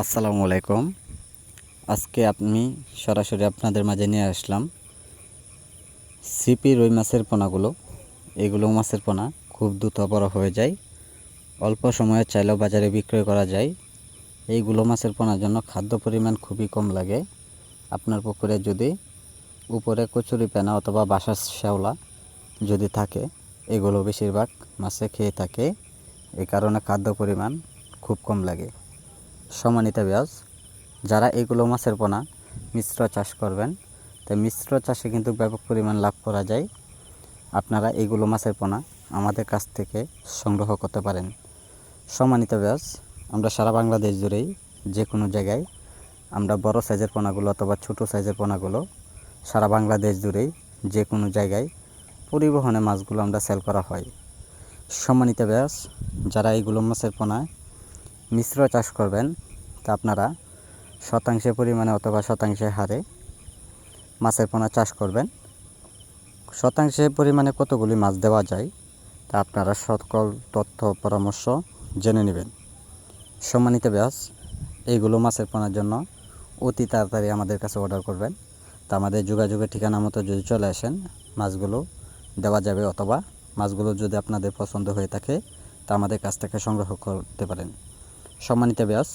আসসালামু আলাইকুম। আজকে আমি সরাসরি আপনাদের মাঝে নিয়ে আসলাম সিপি রুই মাছের পোনাগুলো। এগুলো মাছের পোনা খুব দ্রুত বড় হয়ে যায়। অল্প সময়ে চাইলেও বাজারে বিক্রয় করা যায়। এইগুলো মাছের পোনার জন্য খাদ্য পরিমাণ খুবই কম লাগে। আপনার পুকুরে যদি উপরে কচুরি পেনা অথবা বাসার শ্যাওলা যদি থাকে, এগুলো বেশিরভাগ মাছে খেয়ে থাকে। এই কারণে খাদ্য পরিমাণ খুব কম লাগে। সমানিত ব্যাস যারা এগুলো মাছের পোনা, মিশ্র চাষ করবেন তাই মিশ্র চাষে কিন্তু ব্যাপক পরিমাণ লাভ করা যায়। আপনারা এগুলো মাছের পোনা আমাদের কাছ থেকে সংগ্রহ করতে পারেন। সমানিত ব্যাস আমরা সারা বাংলাদেশ জুড়েই যে কোনো জায়গায় আমরা বড় সাইজের পোনাগুলো অথবা ছোট সাইজের পোনাগুলো সারা বাংলাদেশ জুড়েই যে কোনো জায়গায় পরিবহনে মাছগুলো আমরা সেল করা হয়। সম্মানিত ব্যাস যারা এইগুলো মাছের পোনায় মিশ্র চাষ করবেন তা আপনারা শতাংশে পরিমাণে অথবা শতাংশে হারে মাছের পোনা চাষ করবেন। শতাংশে পরিমাণে কতগুলি মাছ দেওয়া যায় তা আপনারা সকল তথ্য পরামর্শ জেনে নেবেন। সম্মানিত ব্যাস এইগুলো মাছের পোনার জন্য অতি তাড়াতাড়ি আমাদের কাছে অর্ডার করবেন। তা আমাদের যোগাযোগের ঠিকানা মতো যদি চলে আসেন, মাছগুলো দেওয়া যাবে অথবা মাছগুলো যদি আপনাদের পছন্দ হয়ে থাকে, তা আমাদের কাছ থেকে সংগ্রহ করতে পারেন। সম্মানিত ব্যাস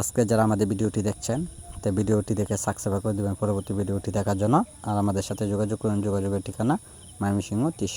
আজকে যারা আমাদের ভিডিওটি দেখছেন তো ভিডিওটি দেখে সাবস্ক্রাইব করে দেবেন। পরবর্তী ভিডিওটি দেখার জন্য আর আমাদের সাথে যোগাযোগ করুন। যোগাযোগের ঠিকানা মায়ামি ত্রিশ